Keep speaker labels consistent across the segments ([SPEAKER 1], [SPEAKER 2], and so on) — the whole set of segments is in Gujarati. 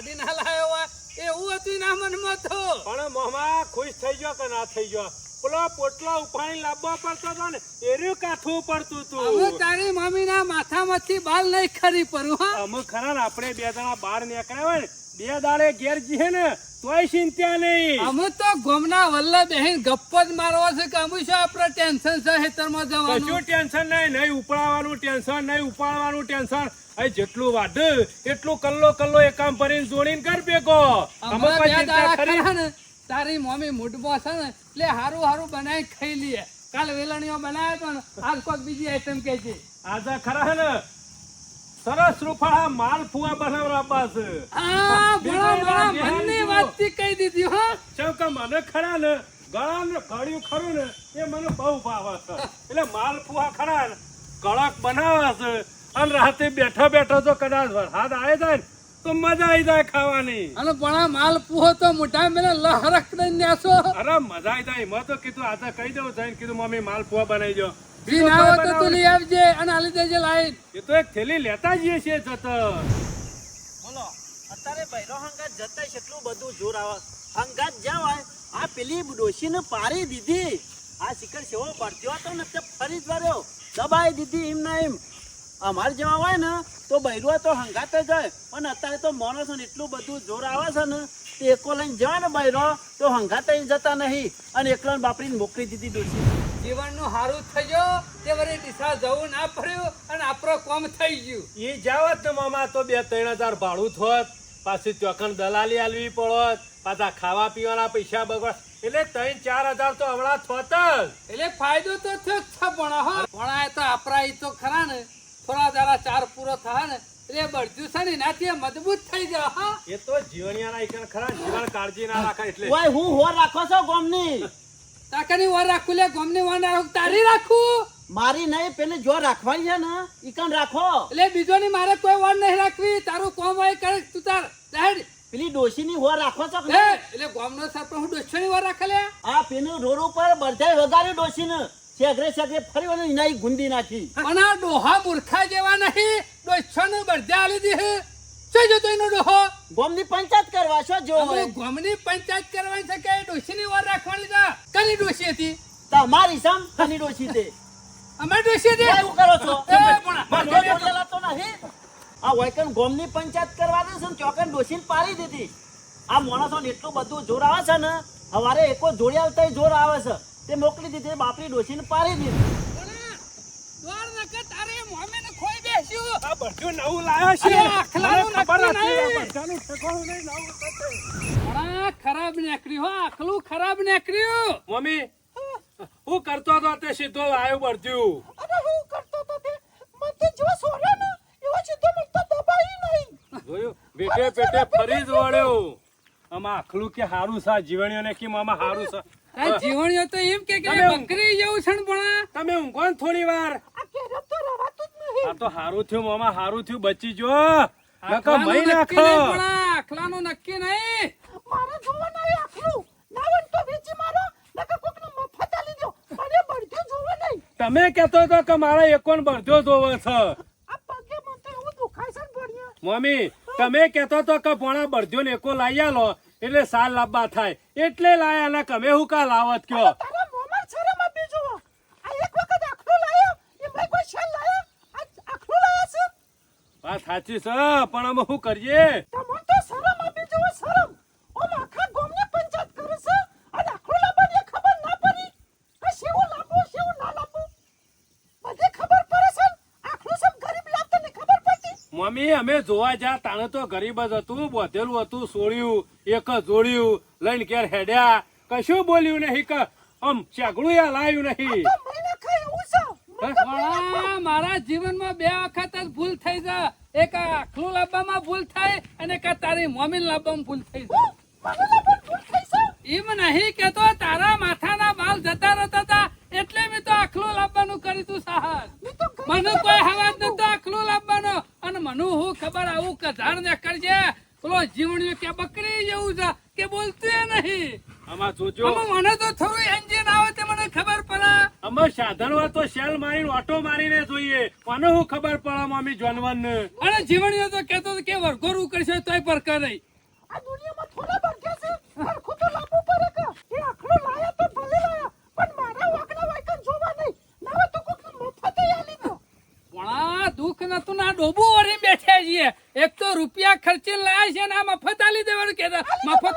[SPEAKER 1] ગાડી ના લાયો હોય એવું હતું ના મનમાં તો.
[SPEAKER 2] પણ મોહમાં ખુશ થઈ ગયો કે ના થઈ ગયો? પેલો પોટલો ઉપાડી લાવવા પડતો હતો ને એર્યું કાઠું પડતું
[SPEAKER 1] હવે
[SPEAKER 2] હતું
[SPEAKER 1] તારી મમ્મીના માથામાંથી બાલ નહીં ખરી પડું હા.
[SPEAKER 2] અમુક ખરા ને આપણે બે જણા બહાર નીકળ્યા હોય ને બે દાડે ઘેર જઈએ ને તોય ચિંતા નહીં.
[SPEAKER 1] અમે તો ગોમના વલ્લે બેહીન ગપ્પ જ મારવા છે કે અમે શું આપણે ટેન્શન છે હેતરમાં
[SPEAKER 2] કશું
[SPEAKER 1] જવાનું
[SPEAKER 2] ટેન્શન નહીં નહીં ઉપાડવાનું ટેન્શન નહીં ઉપાડવાનું ટેન્શન. અહીં જેટલું વાઢ એટલું કલ્લો કલ્લો એક કામ ભરીને જોડીને કર ભેગો. અમે ચિંતા ખરી?
[SPEAKER 1] ને તારી મમ્મી મૂડમાં છે ને એટલે હારું હારું બનાવી ખાઈ લઈએ કાલ વેલણીઓ બનાવે તો ને આજ કોઈક બીજી આઈટમ કે છે.
[SPEAKER 2] આજે ખરા ને સરસ રૂપાળા માલ ફુવા છે.
[SPEAKER 1] આ ભણા ભણા મનની વાતથી કહી દીધી હો.
[SPEAKER 2] ચમ કે મને ખરા ને ગળા ને ગળ્યું ખરું ને એ મને બહુ ભાવે છે. એટલે માલ ફુવા ખરા ને કડક બનાવે છે. અને રાતે બેઠો બેઠા તો કદાચ વરસાદ આવે જાય ને તો મજા આવી જાય ખાવાની.
[SPEAKER 1] અને પણ માલ પૂહો તો મોઢા મેને લહરક દઈને ન્યાસો.
[SPEAKER 2] અરે મજા આવી જાય. મેં તો કીધું આજે કહી દઉં જઈને કીધું મમ્મી માલ પૂહા બનાવી દો
[SPEAKER 1] બી ના હોય તો તું લઈ આવજે અને આલી દેજે લાઈન.
[SPEAKER 2] એ તો એક થેલી લેતા જઈએ છે જત
[SPEAKER 3] બોલો અત્યારે ભૈરો હંગાત જતા કેટલું બધું જોર આવે હંગાત જ્યાં હોય આ પેલી ડોશીને પારી દીધી. આ શિખર સેવો પડ્યો હતો ને તે ફરી જ વર્યો. દબાઈ દીધી એમ ના એમ. અમારે જેવા હોય ને તો બૈરો તો હંગાત જાય પણ અત્યારે તો માણસો ને એટલું બધું જોર આવે છે ને તે એકો લઈને જવા ને બૈરો તો હંગાતે જતા નહીં. અને એકલો બાપરીને મોકલી દીધી ડોશી
[SPEAKER 1] જીવનનું હારું થઈ ગયો તે વરે દિશા જવું ના પડ્યું અને આપણો કોમ થઈ ગયું.
[SPEAKER 2] એ જાવત ને મામા તો બે ત્રણ હજાર ભાડું થોત પાછી ચોકન દલાલી આલવી પડત પાછા ખાવા પીવાના પૈસા બગડ. એટલે ત્રણ ચાર હજાર તો હમણાં થોત જ.
[SPEAKER 1] એટલે ફાયદો તો થયો છે ભણા હો. પણ એ તો આપણા એ તો ખરા ને થોડા દાડા ચાર પૂરો થાય ને એટલે બળજુ છે ને એનાથી મજબૂત થઈ જાવ હા.
[SPEAKER 2] એ તો જીવણિયાના ઈકણ ખરા જીવન કાળજી ના રાખે એટલે.
[SPEAKER 3] ઓય હું હોર રાખો છો ગોમની?
[SPEAKER 1] તાકાની વાર રાખું લે ગમની વાર ના રાખું તારી રાખું.
[SPEAKER 3] મારી નહીં પેલી જો રાખવાની છે ને ઈકણ રાખો.
[SPEAKER 1] એટલે બીજો ની મારે કોઈ વાર નહીં રાખવી તારું કોમ હોય કરે તું તાર સાહેબ
[SPEAKER 3] પેલી ડોશીની વાર રાખો છો?
[SPEAKER 1] એટલે ગોમનો સરપંચ હું ની વાર રાખે લે.
[SPEAKER 3] આ પેલું રોડ ઉપર બધા વગાડ્યું ડોશીને. શેગરે શેગરે ફરી વાર ઇનાઈ ગુંદી નાખી.
[SPEAKER 1] પણ આ ડોહા મૂર્ખા જેવા નહીં દોસ્તોને બધા આલી દે શું જોતો એનો ડોહો.
[SPEAKER 3] ગોમની પંચાયત કરવા છો જો
[SPEAKER 1] ગોમની પંચાયત કરવાની છે કે ડોશીની વાર રાખવાની છે? કની ડોશી હતી?
[SPEAKER 3] તમારી સમ કની ડોશી તે
[SPEAKER 1] અમે ડોશી હતી?
[SPEAKER 3] શું કરો છો?
[SPEAKER 1] એ પણ
[SPEAKER 3] મને તો નહીં આ વૈકન ગોમની પંચાયત કરવાની છે ને ચોકન ડોશીને પાડી દીધી. આ માણસોને એટલું બધું જોર આવે છે ને હવારે એકો જોડી આવતા જોર આવે છે. તે મોકલી દીધી બાપરી ડોશીને પાડી દીધી.
[SPEAKER 1] તારે ખોઈ
[SPEAKER 2] આ બધું નવું લાયા છે.
[SPEAKER 1] આખલાનું
[SPEAKER 2] ખબર
[SPEAKER 1] નક્કી
[SPEAKER 2] હતી, આ
[SPEAKER 1] નહીં.
[SPEAKER 2] બધાનું ઠેકાણું નહીં, નવું થશે.
[SPEAKER 1] ખરાબ નીકળ્યું હો આખલું ખરાબ નીકળ્યું.
[SPEAKER 2] મમ્મી હું કરતો હતો તે સીધો આવ્યો બળજ્યું
[SPEAKER 3] અરે હું કરતો તો તે મને જો સોર્યો ને એવો સીધો મને તો દબાઈ નહીં.
[SPEAKER 2] જોયું? બેટે પેટે ફરી જ વળ્યો. આમાં આખલું કે હારું છે જીવણીઓને કેમ આમાં હારું છે?
[SPEAKER 1] આ જીવણીઓ તો એમ કે કે બકરી જેવું છે ને ભણા.
[SPEAKER 2] તમે ઊંઘો થોડી વાર.
[SPEAKER 3] આ કેરમ તો નહીં
[SPEAKER 2] આ તો હારું થયું મામા હારું થયું બચી જો. નકર
[SPEAKER 1] મઈ
[SPEAKER 2] નાખો.
[SPEAKER 1] આખલાનું નક્કી નહીં.
[SPEAKER 3] મારે જોવો નહીં આખલું. નાવન તો વેચી મારો નકર કોકને મફત આલી દો મને બળજો જોવો નહીં.
[SPEAKER 2] તમે કેતો તો કે મારા એકોન બળજો જોવો છે.
[SPEAKER 3] આ પગે મને એવું દુખાય છે
[SPEAKER 2] મમ્મી તમે કેતો તો કે ભણા બળજો ને એકો લાઈ આલો એટલે સાલ લાંબા થાય. એટલે લાયા ને તમે હું કા લાવત કયો
[SPEAKER 3] તારા મોમાં શરમ આપી જોવો આ એક વખત આખલું લાયો એ ભાઈ કોઈ શાલ લાયો આ આખલું લાયા છે
[SPEAKER 2] વાત સાચી છે પણ અમે શું કરીએ?
[SPEAKER 3] તમને તો શરમ આપી જોવો શરમ. ઓમ આખા ગામને પંચાયત કરે છે અને આખલું લાવવાની ખબર ના પડી. કે શેવું લાવવું શેવું ના લાવવું બધી ખબર પડે છે ને? આખલું ગરીબ લાવતો ને ખબર પડતી.
[SPEAKER 2] મમ્મી અમે જોવા જા તાણે તો ગરીબ જ હતું બોધેલું હતું સોળ્યું એક જ જોડ્યું લઈને ઘેર હેડ્યા. કશું બોલ્યું નહીં કે આમ ચાગડું યા લાયું નહીં
[SPEAKER 3] તો મહિના ખાય એવું છે
[SPEAKER 1] મારા જીવનમાં બે વખત જ ભૂલ થઈ જાય એક આખલું લાવવામાં ભૂલ થાય અને એક તારી મમ્મી લાવવામાં ભૂલ થઈ
[SPEAKER 3] જાય ભૂલ થઈ
[SPEAKER 1] એમ નહીં કેતો તારા માથાના બાલ જતા રહેતા હતા એટલે મેં તો આખલું લાવવાનું કર્યું તું સાહસ
[SPEAKER 3] મેં તો ગરીબ
[SPEAKER 1] મને કોઈ હવાજ નતો આખલું લાવવાનો. અને મને હું ખબર આવું કધાર ને કરજે. પેલો જીવણિયો કે બકરી જેવું છે કે બોલતું નહીં.
[SPEAKER 2] આમાં જોજો.
[SPEAKER 1] મને તો થોડું એન્જિન આવે તે મને ખબર
[SPEAKER 2] અમે સાધન હોય તો શેલ મારીને ઓટો મારીને જોઈએ. મને હું ખબર પડે મમ્મી જોનવન
[SPEAKER 1] અરે જીવણીઓ તો કેતો કે વરઘોરું કરશે તોય પરકા નહીં.
[SPEAKER 4] આ દુનિયામાં થોડા ભાગ્યા છે. પરખું તો લાંબુ પડે કે. એ આખલો લાયા તો ભલે લાયા પણ મારા વાકડા વાયકન જોવા નહીં. ના તો કોક મફતે આલી દો.
[SPEAKER 1] પણ દુખ દુઃખ નતું ના ડોબો ઓરી બેઠા છીએ. એક તો રૂપિયા ખર્ચી લાયા છે ને આ મફત આલી દેવાનું કે મફત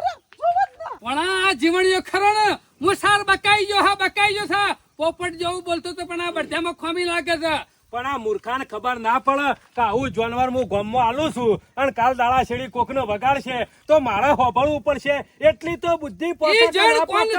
[SPEAKER 1] પણ આ જીવણીઓ ખરો ને હું સાર બકાઈ ગયો હા બકાઈ ગયો છે. પોપટ જેવું બોલતો તો પણ આ બધામાં ખોમી લાગે છે.
[SPEAKER 2] પણ આ મૂર્ખાને ખબર ના પડે કે આવું જાનવર હું ગોમમાં આલું છું અને કાલ દાળા શેડી કોકનો વગાડશે તો મારે હોભળવું પડશે. એટલી તો બુદ્ધિ ના
[SPEAKER 1] કોણ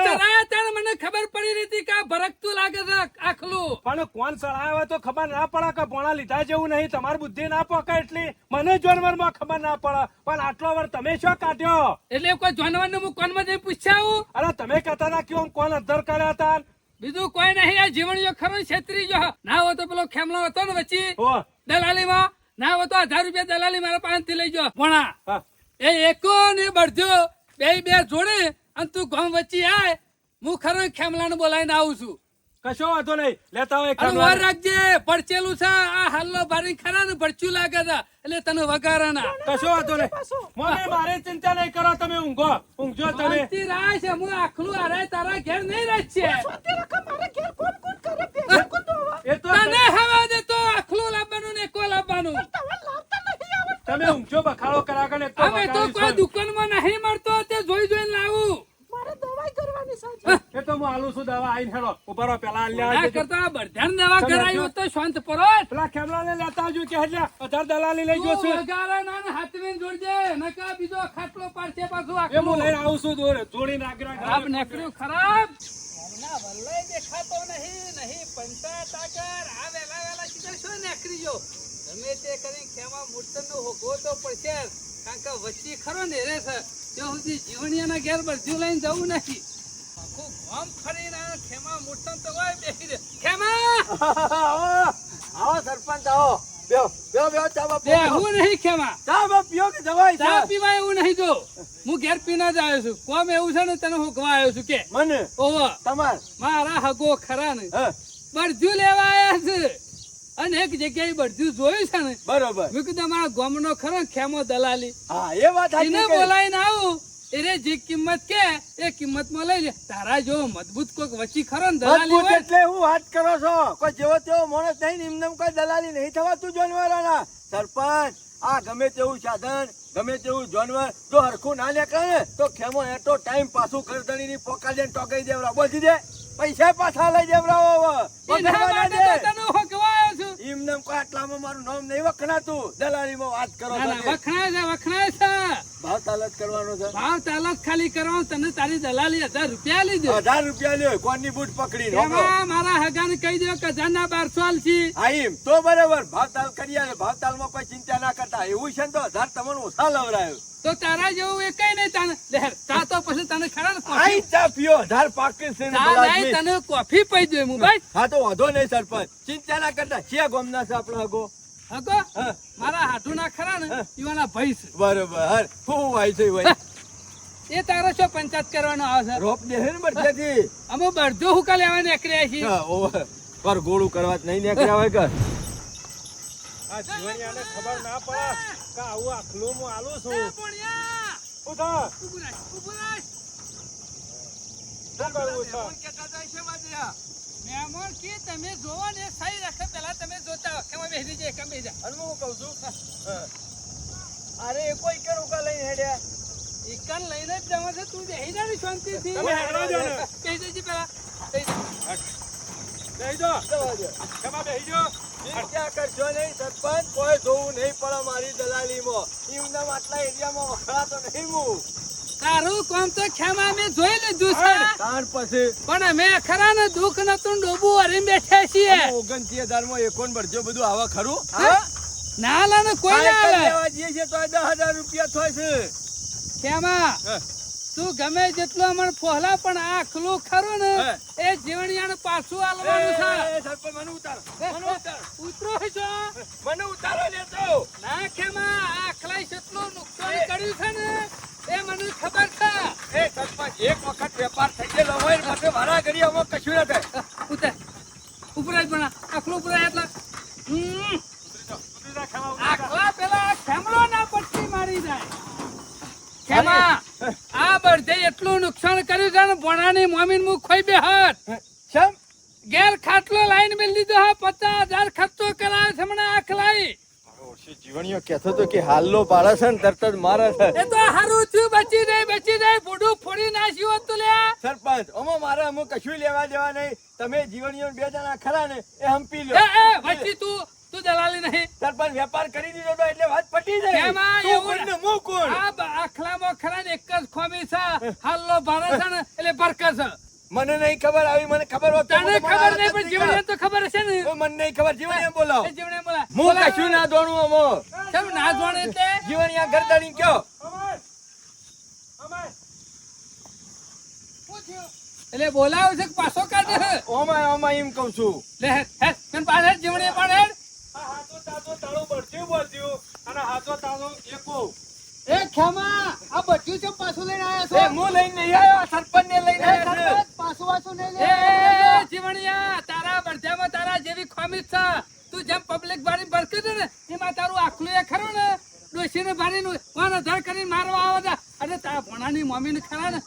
[SPEAKER 1] મને ખબર પડી રહી હતી કે ભરકતું લાગે છે આખલું.
[SPEAKER 2] પણ કોણ ચડાવે તો ખબર ના પડે કે પોણા લીધા જેવું નહીં. તમારી બુદ્ધિ ના પોકે એટલી. મને જાનવરમાં ખબર ના પડે. પણ આટલો વાર તમે શું કાઢ્યો?
[SPEAKER 1] એટલે કોઈ જાનવરને હું કોનમાં જઈ પૂછ્યા
[SPEAKER 2] અરે તમે કહેતા હતા કે કોણ અધર કર્યા હતા?
[SPEAKER 1] બીજું કોઈ નહીં આ જીવણીઓ ખરો ને છેતરી જો ના હોય તો પેલો ખેમલો હતો ને વચ્ચે?
[SPEAKER 2] ઓ
[SPEAKER 1] દલાલીમાં? ના હોય તો હજાર રૂપિયા દલાલી મારા પાસેથી લઈ જો ભણા એ એકો ને બળજો બે બે જોડે અને તું ગામ વચ્ચે આય. હું ખરો ખેમલાને બોલાવીને આવું છું.
[SPEAKER 2] કશો વાંધો નહીં. લેતા હોય
[SPEAKER 1] અને વાર રાખજે પડચેલું છે. આ હાલ્લો ભરી ખરા ને પડચું લાગે છે. એટલે તને વગારાના
[SPEAKER 2] કશો વાંધો નહીં. મને મારે ચિંતા નહીં કરો તમે ઊંઘો. ઊંઘજો તમે.
[SPEAKER 1] શાંતિ રાખ છે હું આખલું આરે તારા ઘેર નહીં રહે છે.
[SPEAKER 4] તે રકમ મારે ઘેર કોણ કોણ કરે? ભેગા કોણ તો
[SPEAKER 2] એ તો
[SPEAKER 1] તને હવા દે તો આખલું લાવવાનું ને એકો લાવવાનું
[SPEAKER 4] તમે
[SPEAKER 2] ઊંઘજો બખાડો તો
[SPEAKER 1] અમે તો કોઈ દુકાનમાં નહીં મળતો તે જોઈ જોઈને લાવું
[SPEAKER 4] મારે દવાઈ કરવાની સાંજે
[SPEAKER 2] એ તો હું આલું છું દવા આઈને હેડો. ઊભા પેલા આલ્યા
[SPEAKER 1] ના કરતા બધાને દવા
[SPEAKER 2] તમે
[SPEAKER 1] તો શાંત પરો
[SPEAKER 2] પેલા ખેમલાને લેતા આવજો કે એટલે અઢાર દલાલી લઈ ગયો
[SPEAKER 1] તું ના ને જોડજે નકા બીજો ખાટલો પાડશે પાછું
[SPEAKER 2] એ હું લઈને આવું છું દોરે જોડીને આગળ
[SPEAKER 1] ખરાબ
[SPEAKER 2] આગળ.
[SPEAKER 1] ખરાબ. હમણાં વલ્લય દેખાતો નહીં નહીં પંચાયત આગળ. આ વેલા વેલા સીધા શું નીકળી ગયો? ગમે તે કરી ખેમા મૂર્તનનો હોગવો તો પડશે જ. કારણ કે વચ્ચે ખરો ને રે છે ત્યાં સુધી જીવણિયાના ઘેર બરજુ લઈને જવું નથી. આખું ગામ ફરીને ખેમા મૂર્તન તો હોય બેસી રહે. ખેમા!
[SPEAKER 5] આવો સરપંચ આવો. બેહો બેહો બેહો ચા બાપ.
[SPEAKER 1] બે હું નહીં ખેમા.
[SPEAKER 5] ચા બાપ પીઓ કે દવાઈ
[SPEAKER 1] ચા
[SPEAKER 5] ચા
[SPEAKER 1] એવું નહીં જો. હું ઘેર પીને જ આવ્યો છું. કોમ એવું છે ને તને હું ગવા આવ્યો છું કે
[SPEAKER 5] મને?
[SPEAKER 1] ઓહો
[SPEAKER 5] તમાર?
[SPEAKER 1] મારા હગો ખરા ને. બરજુ લેવા છે. અને એક જગ્યાએ બરજુ જોયું છે ને.
[SPEAKER 5] બરોબર.
[SPEAKER 1] મેં કીધું મારા ગામનો ખરો ખેમો દલાલી.
[SPEAKER 5] હા એ વાત
[SPEAKER 1] બોલાવીને આવું. એને જે કિંમત કે એ કિંમતમાં લઈ લે. તારા જેવો મજબૂત કોઈક વચ્ચી ખરો ને દલાલી
[SPEAKER 5] મજબૂત એટલે હું વાત કરો છો? કોઈ જેવો તેવો માણસ નહીં ને એમને કોઈ દલાલી નહીં થવાતું જાનવરોના. સરપંચ આ ગમે તેવું સાધન ગમે તેવું જાનવર જો હરખું ના નીકળે ને તો ખેમો એટો ટાઈમ પાછું ગરદણીની પોકા દે ટોકાઈ દેવરા બોલી દે પૈસા પાછા લઈ દેવરાવો એમને આટલામાં મારું નામ નહીં વખણાતું. દલાલીમાં વાત કરો
[SPEAKER 1] વખણાય છે વખણાય છે.
[SPEAKER 5] ભાવ તાલત કરવાનો છે?
[SPEAKER 1] ભાવ તાલત ખાલી કરવાનો તને તારી દલાલી હજાર રૂપિયા લીધો.
[SPEAKER 5] હજાર રૂપિયા લ્યો કોની બૂટ
[SPEAKER 1] પકડી મારા હગાને કહી દો કે હજારના બારસો આલશી.
[SPEAKER 5] હા એમ. તો બરાબર ભાવતાલ કરી આલે. ભાવતાલમાં કોઈ ચિંતા ના કરતા. એવું છે ને તો હજાર તમને ઓછા લવરાયો.
[SPEAKER 1] તો તારા જેવું એ કઈ નહીં તને તા તો પછી તને ખરા
[SPEAKER 5] આઈ ચા પીઓ હજાર પાકે છે ને
[SPEAKER 1] ચા
[SPEAKER 5] બલાદમી.
[SPEAKER 1] નહીં તને કોફી પી દે હું ભાઈ.
[SPEAKER 5] હા તો વાંધો નહીં સરપંચ. ચિંતા ના કરતા. છે ગોમના છે આપણો હગો?
[SPEAKER 1] હગો
[SPEAKER 5] હા.
[SPEAKER 1] મારા હાથું ના ખરા ને ઈવાના ભાઈ છે
[SPEAKER 5] બરોબર હર ભાઈ છે ભાઈ
[SPEAKER 1] એ તારો શું પંચાયત કરવાનો આવે છે
[SPEAKER 5] રોપ દે ને બરજેથી
[SPEAKER 1] અમે બરજો હુકા લેવા નીકળ્યા છીએ
[SPEAKER 5] ઓવર પર ગોળું કરવા જ નહીં નીકળ્યા હોય કે
[SPEAKER 2] આ જીવણિયાને ખબર ના પડે કે આવું આખલું હું આલું છું
[SPEAKER 1] પોણિયા!
[SPEAKER 2] શું થાય?
[SPEAKER 1] ઊભું રાખ, ઊભું રાખ.
[SPEAKER 2] શું કરવું છે?
[SPEAKER 1] મહેમાન કે તમે જોવો ને સહી રાખે પેલા તમે જોતા કેમાં બેસી જાય કેમ બેસી
[SPEAKER 5] જાય? હું કહું છું અરે એ કોઈ કર ઉકા લઈને હેડ્યા?
[SPEAKER 1] ઈકન લઈને જ જવા છે તું બેસી જા ને શાંતિથી.
[SPEAKER 2] તમે હેડવા જો ને?
[SPEAKER 1] બેસી જજે પેલા બેસી જા.
[SPEAKER 2] ખેમા બેહી જાઓ.
[SPEAKER 5] ચિંતા કરજો નહીં સરપંચ? કોઈ જોવું નહીં પડે મારી દલાલીમાં. એમના આટલા એરિયામાં વખડાતો નહીં હું.
[SPEAKER 1] તારું કામ તો ખેમા અમે જોઈ લીધું છે.
[SPEAKER 5] તાર પછી.
[SPEAKER 1] પણ અમે ખરા ને દુખ ન તું ડોબું હરીને બેઠા છીએ.
[SPEAKER 5] ઓગણસી હજારમાં એકોન ભરજો બધું આવા ખરું?
[SPEAKER 1] ના લા ને કોઈ ના આવે.
[SPEAKER 5] લેવા જઈએ છે તો દસ હજાર રૂપિયા થાય છે.
[SPEAKER 1] ખેમા તું ગમે જેટલો અમર ફોહલા પણ આ આખલું ખરું ને. એ જીવણિયાને પાછું આલવાનું છે.
[SPEAKER 5] સરપંચ મને ઉતારો મને ઉતાર.
[SPEAKER 1] ઉતરો છો
[SPEAKER 5] મને ઉતારો લેતો.
[SPEAKER 1] ના ખેમા આ આખલાય જેટલું નુકસાન
[SPEAKER 5] એક વખત વેપાર થઈ ગયેલો હોય ને વારા ઘડી અમુક કશું ના થાય.
[SPEAKER 1] ઉતર. ઉપર જ આખલું ઉપર એટલે. આખલા એટલું નુકસાન કર્યું છે ને મુખ ખોઈ બે હાથ કેમ ખાટલો લાઈન મેળ લીધો હા પચાસ હજાર ખર્ચો કરાવે છે આખ લાઈ.
[SPEAKER 5] જીવણીઓ કહેતો તો કે હાલનો પાડે છે ને
[SPEAKER 1] તો હારું થયું બચી જાય બચી જાય ફોડી હતું લે
[SPEAKER 5] સરપંચ ઓમો મારે અમુક કશું લેવા દેવા નહીં. તમે જીવણીઓ બે જણા ખરા ને એ હંપી
[SPEAKER 1] એ એ વચ્ચે તું તું દલાલી નહીં.
[SPEAKER 5] સરપંચ વેપાર કરી દીધો તો એટલે વાત પટી જાય.
[SPEAKER 1] એમાં
[SPEAKER 5] તું
[SPEAKER 1] એવું
[SPEAKER 5] ને હું કોણ?
[SPEAKER 1] આ બ- આખલામાં ખરા ને એક જ ખોમી છે. હાલો ભારે એટલે બરકત છે.
[SPEAKER 5] મને નહીં ખબર આવી મને ખબર હોત તો
[SPEAKER 1] તને
[SPEAKER 5] તો
[SPEAKER 1] ખબર નહીં પણ
[SPEAKER 5] જ
[SPEAKER 1] તો ખબર હશે ને.
[SPEAKER 5] ઓ, મને નહીં ખબર જીવણીઓ બોલો
[SPEAKER 1] એ એમ બોલા
[SPEAKER 5] હું
[SPEAKER 1] બોલા.
[SPEAKER 5] કશું ના દોણું અમો
[SPEAKER 1] કેમ ના જોડે એટલે
[SPEAKER 5] જીવણીયા ગરદણી કયો?
[SPEAKER 2] અમર અમાય
[SPEAKER 1] એટલે બોલાવ છે કે પાછો કાઢે?
[SPEAKER 5] ઓમાં ઓમાં એમ કહું છું
[SPEAKER 1] લે હે તન પાસે જીવણે પણ
[SPEAKER 2] હે હાથો તાજો તાળો બળ્યું બળ્યું અને હાથો તાજો એકો
[SPEAKER 6] એ ખેમા આ બચ્યું છે પાછું લઈને આયા છો
[SPEAKER 5] એ હું લઈને નહીં આવ્યો સરપંચ ને લઈને આવ્યો છે.
[SPEAKER 6] સરપંચ, પાછું વાછું નહીં
[SPEAKER 1] એ, જીવણિયા, તારા બરજામાં તારા જેવી ખામી છે. તું જેમ પબ્લિક બારી બરકે છે ને, એમાં તારું આખલું એ ખરું ને, ડોશીને બારીનું વાન અધાર કરીને મારવા આવે. અરે તારા ભણાની મમ્મીને ખરા ને,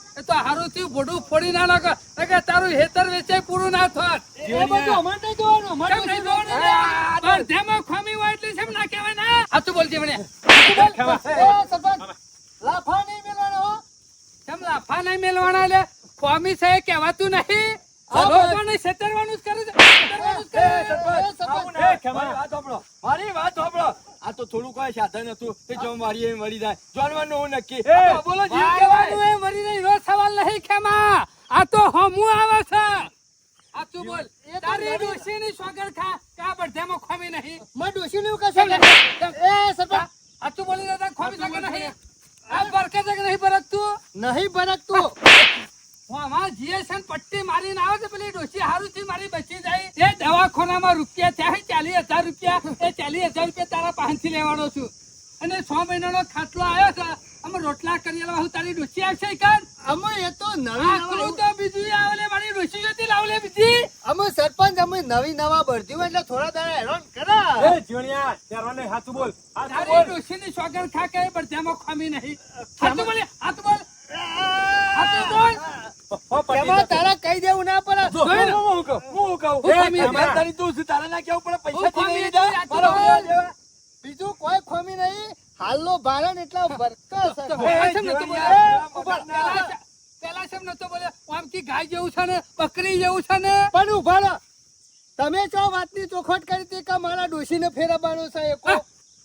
[SPEAKER 1] હારું થયું, ભોડું ફોડી ના નાખે. કે તારું હેતર વેચાય પૂરું ના થાત.
[SPEAKER 6] એ બધું અમાર નહીં જોવાનું અમાર
[SPEAKER 1] નહીં જોવાનું
[SPEAKER 6] પણ
[SPEAKER 1] લે? બળજામાં હોય એટલે કેમ ના કહેવાય ના? આ તું જીવણિયા.
[SPEAKER 6] મને લાફા નહીં મેલવાનો
[SPEAKER 1] કેમ લાફા નહીં મેલવાના લે? ખોમી છે કહેવાતું નહીં. છેતરવાનું જ કરે છે,
[SPEAKER 5] વાત સાંભળો. મારી વાત સાંભળો. તો થોડું કોઈ સાધન હતું તે જો મારી એમ વળી જાય. જાનવરનું નક્કી?
[SPEAKER 2] એ,
[SPEAKER 5] બોલો જીવ કહેવાય.
[SPEAKER 1] એ મરી વરીને નો સવાલ નહીં ખેમા આ તો હમું આવે છે. આ તું બોલ.
[SPEAKER 6] એ
[SPEAKER 1] તારી
[SPEAKER 6] ડોશી
[SPEAKER 1] ની સોગર ખા કા બધામાં ખોમી નહીં?
[SPEAKER 6] મારે ડોશીને એવું કહેશે
[SPEAKER 1] કેમ?
[SPEAKER 6] એ સરપંચ,
[SPEAKER 1] આ તું બોલી દાદા ખોમી શકે નહીં. આ બરકત કે નહીં બરકતું?
[SPEAKER 6] નહીં ભરકતું.
[SPEAKER 1] આમાં જીએસએન પટ્ટી મારીને આવે છે પેલી ડોશી હારું થી મારી બચી જાય. એ દવાખાનામાં રૂપિયા છે ચાલીસ હજાર રૂપિયા એ ચાલીસ હજાર તારા લેવાનો છું. અને છ મહિનાનો ખાટલો આવ્યો છે અમે રોટલા કરી હું તારી ડોશી આવશે કાન?
[SPEAKER 6] અમે એ તો નવી
[SPEAKER 1] તો બીજું આવે મારી ડોશી જતી લાવલે બીજી?
[SPEAKER 6] અમે સરપંચ અમે નવી નવા ભરતી હોય એટલે થોડા દાડા હેરાન કરા.
[SPEAKER 2] એ જીવણિયા ત્યારવાને હાથું બોલ
[SPEAKER 1] તારી
[SPEAKER 2] બોલ.
[SPEAKER 1] ડોશીની સોગર ખા કે બધામાં ખામી નહીં. હાથું બોલે હાથ બોલ. હાથું બોલ.
[SPEAKER 6] તારા કહી દેવું ના પડે.
[SPEAKER 5] હું- કહું. તારી તું તારા તારે ના કેવું પડે,
[SPEAKER 1] હું
[SPEAKER 5] પૈસાથી
[SPEAKER 1] ખમી
[SPEAKER 5] લઈ
[SPEAKER 1] હતી,
[SPEAKER 5] જા.
[SPEAKER 1] આ
[SPEAKER 5] મારો
[SPEAKER 1] તો
[SPEAKER 5] લેવા દેવા.
[SPEAKER 6] બીજું કોઈ ખોમી નહીં હાલનો ભારણ એટલા ભરતા છે.
[SPEAKER 1] તો
[SPEAKER 5] એ,
[SPEAKER 1] આ શેમ નતો
[SPEAKER 5] જીવણિયા,
[SPEAKER 1] બોલ્યો?
[SPEAKER 5] ઊભા રહો.
[SPEAKER 1] પેલા પેલા નતો બોલે આમ કી ગાય જેવું છે ને બકરી જેવું છે ને
[SPEAKER 6] પણ ઊભા રહો. તમે ચો વાતની ચોખવટ કરી હતી કે મારા ડોશીને ફેરવવાનું છે એ કહો.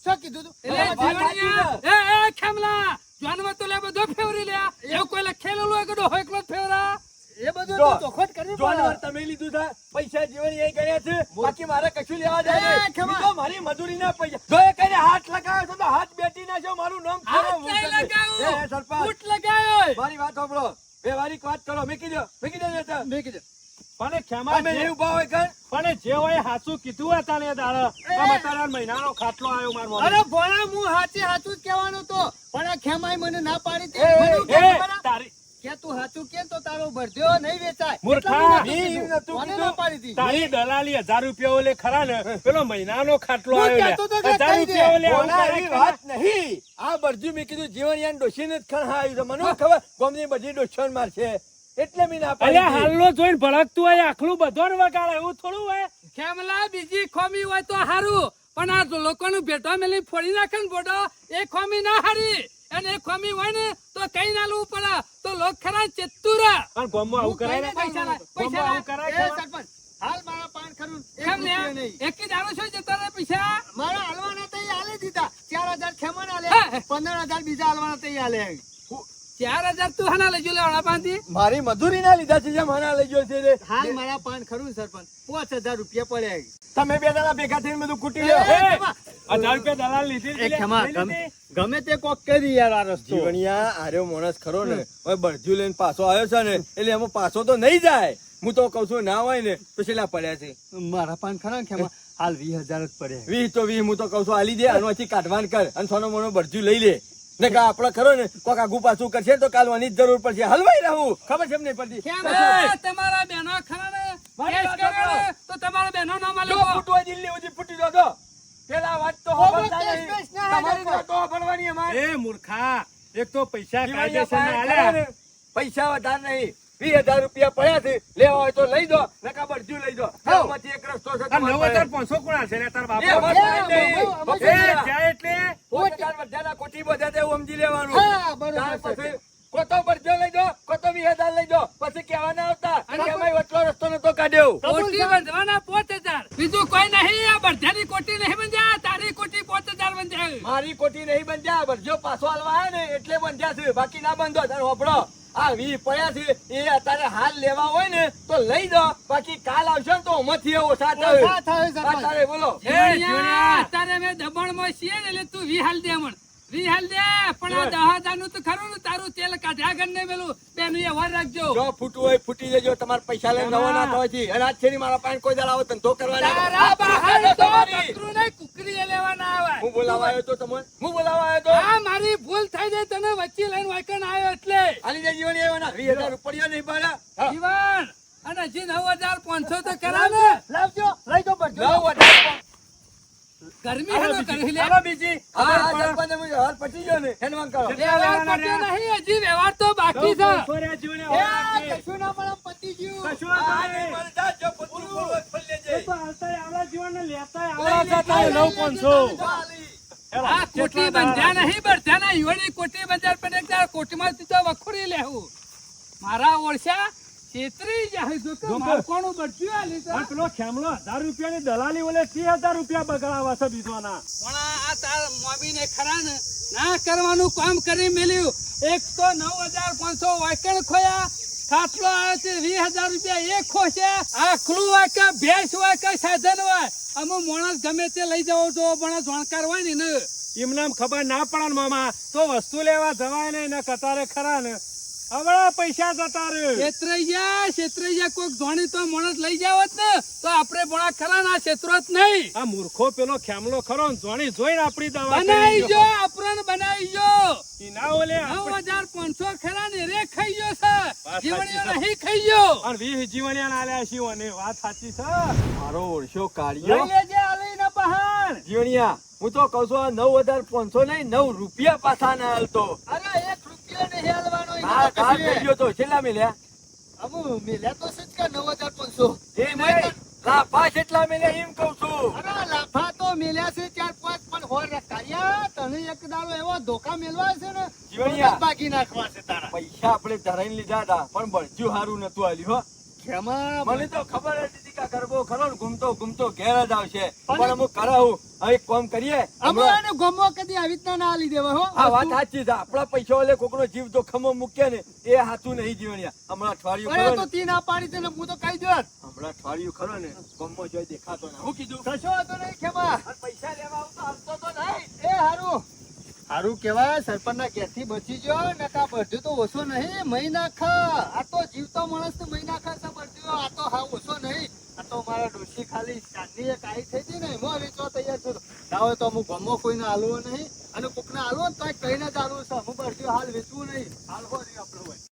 [SPEAKER 6] શું કીધું તું?
[SPEAKER 1] એટલે જીવણિયા, એ એ ખેમલા જાનવર તો લે બધો ફેવરી લે એવું કોઈ લખેલું હોય કે ડોહો એકલો જ ફેવરા
[SPEAKER 6] એ બધું તો ચોખવટ કરવી પડે.
[SPEAKER 5] તમે લીધું છે પૈસા જીવન એ કર્યા છે બાકી મારે કશું લેવા જાય.
[SPEAKER 6] ખેમા.
[SPEAKER 5] મારી મજૂરી ના પૈસા જો એ કઈને હાથ લગાવ્યો તો હાથ બેટી નાખ્યો મારું નામ ખરો છે. સરપંચ
[SPEAKER 1] બૂટ લગાવ્યો
[SPEAKER 5] મારી વાત સાંભળો વ્યવહારિક વાત કરો મેકી દો મેકી દો મેકી
[SPEAKER 6] દો કીધું.
[SPEAKER 2] પણ જે-
[SPEAKER 5] જે ઊભા હોય કર
[SPEAKER 2] પણ જે હોય હાચું કીધું હતા ને દાડો અત્યારે મહિનાનો ખાટલો આવ્યો મારો.
[SPEAKER 6] અરે ભોળા હું હાચે હાચું જ કહેવાનું તો પણ આ મને ના પાડી એવું ખરા?
[SPEAKER 2] તારી
[SPEAKER 6] કે તું હાચું કે તો તારો ભરદ્યો નહીં વેચાય
[SPEAKER 2] મૂર્ખા.
[SPEAKER 6] એટલા મને કીધું.
[SPEAKER 5] નતું
[SPEAKER 6] મને
[SPEAKER 5] કીધું.
[SPEAKER 6] ના પાડી
[SPEAKER 2] તારી દલાલી હજાર રૂપિયા ઓલે ખરા ને પેલો મહિનાનો ખાટલો આવ્યો લે.
[SPEAKER 6] કે
[SPEAKER 2] હજાર
[SPEAKER 6] કહી દે.
[SPEAKER 2] રૂપિયા ઓલે આવું
[SPEAKER 5] બોલા
[SPEAKER 2] કરે
[SPEAKER 5] એવી
[SPEAKER 2] ખરા?
[SPEAKER 5] વાત નહીં આ બરજુ મેં કીધું જીવન યાન ડોશીને જ ખણ હાયું છે મને ખબર ગોમની બધી ડોશીઓને મારશે એટલે મેં ના પાડી
[SPEAKER 2] અલ્યા હાલનો જોઈને ભડકતું હોય આખલું બધો ને વગાડે એવું થોડું હોય
[SPEAKER 1] ખેમલા બીજી ખોમી હોય તો હારું પણ આ લોકોનું ભેટો મેલી ફોડી નાખે ને બોડો એ ખોમી ના હારી અને ખોમી હોય ને તો કઈ ના લવું પડે તો લોક ખરા ચેતુરા.
[SPEAKER 2] પણ ગોમમાં આવું કરાય ને
[SPEAKER 1] પૈસા પૈસા
[SPEAKER 2] આવું કરાય
[SPEAKER 6] સરપંચ, હાલ મારા પાન ખરું એક
[SPEAKER 1] કેમ
[SPEAKER 6] નહીં.
[SPEAKER 1] એક જ દારૂ છો જતો રે પૈસા?
[SPEAKER 6] મારા હાલવાના તઈ આલે આલી દીધા. ચાર હજાર ખેમણ આલે
[SPEAKER 1] હે.
[SPEAKER 6] પંદર હજાર બીજા હાલવાના તઈ આલે
[SPEAKER 1] ચાર હજાર તું હાના લેજો લેવાના પાંચથી?
[SPEAKER 5] મારી મજૂરી ના લીધા છે જેમ હાના લઈ ગયો છે રે.
[SPEAKER 6] હાલ મારા પાન ખરું સરપંચ. પાંચ હજાર રૂપિયા પડ્યા
[SPEAKER 5] તમે બે જણા ભેગા થઈને બધું કુટી લ્યો.
[SPEAKER 2] હજાર રૂપિયા દલાલ લીધી લઈ
[SPEAKER 6] ગમે તે કોક કરી યાર આ રસ્તો.
[SPEAKER 5] જીવણિયા આર્યો માણસ ખરો ને હવે બળજુ લઈને પાછો આવ્યો છે ને એટલે એમાં પાછો તો નહીં જાય. હું તો કઉ છું ના હોય ને તો છેલ્લા પડ્યા છે.
[SPEAKER 6] મારા પાન ખરા ખેમા હાલ વીસ હજાર જ પડ્યા
[SPEAKER 5] વીસ તો વીસ હું તો કઉ છું આલી દે આનોથી કાઢવાન કર અને સોનો મોનો બરજુ લઈ લે. ને કે આપડે ખરો ને કોક આગુ પાછું કરશે તો કાલ જરૂર પડશે. હલવાઈ રહું. ખબર છે એમ નહીં પડતી
[SPEAKER 1] તમારા બહેનો ખરા ને. ને. તો તમારા બહેનો નામ
[SPEAKER 5] જો ફૂટવા દિલ્હી સુધી ફૂટી જતો પેલા વાત તો
[SPEAKER 6] ના
[SPEAKER 5] તમારી તો હોભળવાની અમારે.
[SPEAKER 2] એ મૂર્ખા એક તો પૈસા કાયદેસર
[SPEAKER 5] ના ને, પૈસા વધારે નહીં. વીસ હજાર રૂપિયા પડ્યા છે. લેવા હોય તો લઈ દો નકા બરજુ લઈ દો. એમાંથી એક રસ્તો છે
[SPEAKER 2] નવ હજાર પાંચસો કોણ છે તાર બાપા. એટલે
[SPEAKER 5] વધારના બધા સમજી લેવાનું.
[SPEAKER 6] હા, બરોબર
[SPEAKER 5] પછી કોતો બરજો લઈ દો કોતો વીસ હજાર લઈ દો. પછી કહેવા ના આવતા
[SPEAKER 1] અને
[SPEAKER 5] કે એટલો રસ્તો નતો કાઢ્યો.
[SPEAKER 1] કોટી બંધવાના પોચ હજાર બીજું કોઈ નહીં આ બધાની કોટી નહીં બંધ્યા તારી કોટી પોચ હજાર બંધ્યા
[SPEAKER 5] મારી કોટી નહીં બંધ્યા બરજો પાછો હાલવા આવે ને એટલે બંધ્યા છે. બાકી ના બંધો તારો હોપડો આ વી પડ્યા છે એ અત્યારે હાલ લેવા હોય ને તો લઈ દો બાકી કાલ આવશે ને તો ઉમરથી ઓછા થાય
[SPEAKER 6] ઓછા થાય સરપંચ.
[SPEAKER 5] અત્યારે બોલો.
[SPEAKER 1] જીવણિયા, અત્યારે અમે છીએ ને એટલે તું વી હાલ દે મણ દે પણ આ દહ તો ખરું ને તારું તેલ કાઢ્યા ગણ ને પેલું બેનું એ રાખજો.
[SPEAKER 5] જો ફૂટવું હોય ફૂટી જજો તમારે પૈસા લઈને રવાના થવાથી અને આજ છેડી મારા પાસે કોઈ દાડા ધંધો કરવા
[SPEAKER 1] તારા બહાર તો કતરું નહીં, કુકરીએ લેવાના આવે.
[SPEAKER 5] હું બોલાવા આવ્યો તો તમને? હું બોલાવા આવ્યો તો?
[SPEAKER 1] આ મારી ભૂલ થઈ જાય તને વચ્ચે લઈને વાયકણ આવ્યો એટલે.
[SPEAKER 5] આની જે જીવન આવ્યો ના હજાર રૂપિયા નહીં પાડ્યા
[SPEAKER 1] જીવન અને હજી નવ હજાર પાંચસો તો કરાવે
[SPEAKER 6] લાવજો લઈ જો
[SPEAKER 5] નવ હજાર
[SPEAKER 1] ગરમી હેનો કરી લે
[SPEAKER 2] હાલો બીજી
[SPEAKER 5] હા,
[SPEAKER 2] ખબર
[SPEAKER 5] હા,
[SPEAKER 2] પડે.
[SPEAKER 5] સરપંચને હું હાલ પતી ગયો ને હેનવાન કરો
[SPEAKER 1] વ્યવહાર પત્યો નહીં હજી વ્યવહાર તો બાકી છે
[SPEAKER 2] રહ્યા જીવને હવે આપજે.
[SPEAKER 6] કશું ના મળે પતી ગયું
[SPEAKER 2] કશું
[SPEAKER 5] આ
[SPEAKER 2] નહીં.
[SPEAKER 5] મળતા, જો પતરું બોલવો જ ફરી લેજે.
[SPEAKER 2] એ તો જીવનને લેતાય
[SPEAKER 5] લઈ
[SPEAKER 2] આવડા
[SPEAKER 5] લેતા
[SPEAKER 2] નવ પાંચસો.
[SPEAKER 5] ચાલી.
[SPEAKER 2] હેલો,
[SPEAKER 1] આ કોટી
[SPEAKER 2] દાડા?
[SPEAKER 1] નહીં બંધ્યા યુવાની કોટી બંધાર પણ એક કોટીમાં સીધો વખોડી લેવું મારા ઓળશા છેતરી જાય જો કે મારકોનું બચ્યું આ લીધો.
[SPEAKER 2] પણ પેલો ખેમલો હજાર રૂપિયાની દલાલી ઓલે ત્રીસ હજાર રૂપિયા બગાડાવા છે બીજોના.
[SPEAKER 1] પણ આ આ તાર મોબીને ખરા ને? ના કરવાનું કામ કરી મેલ્યું. એક તો નવ હજાર પાંચસો વાયકણ ખોયા. ખાટલો આવ્યો તે વીસ હજાર રૂપિયા એક ખોશે. આખલું હોય કે ભેંસ હોય કે સાધન હોય અમુક માણસ ગમે તે લઈ જવો તો પણ જાણકાર હોય ને
[SPEAKER 2] એમને ખબર ના પડે ને મામા. તો વસ્તુ લેવા જવાય ને એના કતારે ખરા ને. હવડા પૈસા જતા રે
[SPEAKER 1] ક્ષેત્રૈયા ક્ષેત્રૈયા કોઈક ધોણી તો માણસ લઈ જાવ ને. તો આપણે ભણા ખરા ના છેતરોત નહીં.
[SPEAKER 2] આ મૂર્ખો પેલો ખેમલો ખરો ધોણી જોઈને આપણી દવા
[SPEAKER 1] બનાવી જો. આપણ બનાવી જો.
[SPEAKER 2] ઇના ઓલે આપણે-
[SPEAKER 1] નવ હજાર પાંચસો ખરા ને રે ખાઈ ગયો છે.
[SPEAKER 2] સાચી છે.
[SPEAKER 1] નહીં ખાઈ ગયો.
[SPEAKER 2] અને વીસ જીવણિયા આલ્યા છીએ અને વાત સાચી છે.
[SPEAKER 5] મારો ઓળશો કાળિયો.
[SPEAKER 2] લઈ લેજે આલી ને બહાર.
[SPEAKER 5] જીવણિયા હું તો કહું છું આ નવ હજાર પાંચસો નહીં નવ રૂપિયા પાછા ના હાલતો
[SPEAKER 6] અરે હાલવાનો એનો
[SPEAKER 5] હા ઘાટ
[SPEAKER 6] કશું
[SPEAKER 5] થઈ ગયો તો છેલ્લા મિલ્યા
[SPEAKER 6] અમુ મિલ્યા તો છે નવ હજાર પાંચસો.
[SPEAKER 5] એ નહીં લાફા કેટલા મિલ્યા એમ કહું છું.
[SPEAKER 6] અરે લાફા તો મેલ્યા છે ચાર પાંચ પણ હોર રખાયા તને એક દાડો એવો ધોકા મેલવા છે ને
[SPEAKER 5] જીવણિયા.
[SPEAKER 6] બાકી નાખવા છે તારા.
[SPEAKER 5] પૈસા આપણે ધરાઈને લીધા હતા પણ બળજ્યું સારું નતું આલ્યું હો.
[SPEAKER 6] ખેમા
[SPEAKER 5] મને તો ખબર હતી કે ગરબો ખરો ને ઘૂમતો ઘૂમતો ઘેર જ આવશે. પણ હું કરાવું હવે કોમ કરીએ.
[SPEAKER 6] અમારે ગમો કદી આવી રીતના ના આલી દેવા હો.
[SPEAKER 5] આ વાત સાચી છે. આપણા પૈસા ઓલે કોકનો જીવ જોખમમાં મૂક્યા ને એ હાથું નહીં જીવણ્યા હમણાં અઠવાડિયું ખરો
[SPEAKER 6] તો તી ના પાડી છે ને હું તો કઈ દઉં
[SPEAKER 5] હમણાં અઠવાડિયું ખરો ને ગમો જોઈ દેખાતો ના. હું કીધું
[SPEAKER 6] કશો વાંધો નહીં ખેમા
[SPEAKER 5] પૈસા લેવા આવતો હાલતો તો નહીં.
[SPEAKER 6] એ હારું. હારું કેવાય સરપંચ ના ઘેરથી બચી ગયો ને કા તો ઓછો નહીં, મહિના ખા. આ તો જીવતો માણસ તો મહિના ખા છે બધું. આ તો હા ઓછો નહીં. આ તો મારા ડોશી ખાલી ચાંદની એક આઈ થઈ હતી ને, એમાં વેચવા તૈયાર છું. ના તો અમુક ગમો કોઈને હાલવો નહીં. અને કોકને હાલવો ને તો કહીને જ હાલવું છે. અમુક બધું હાલ વેચવું નહીં. હાલ હોય આપણું હોય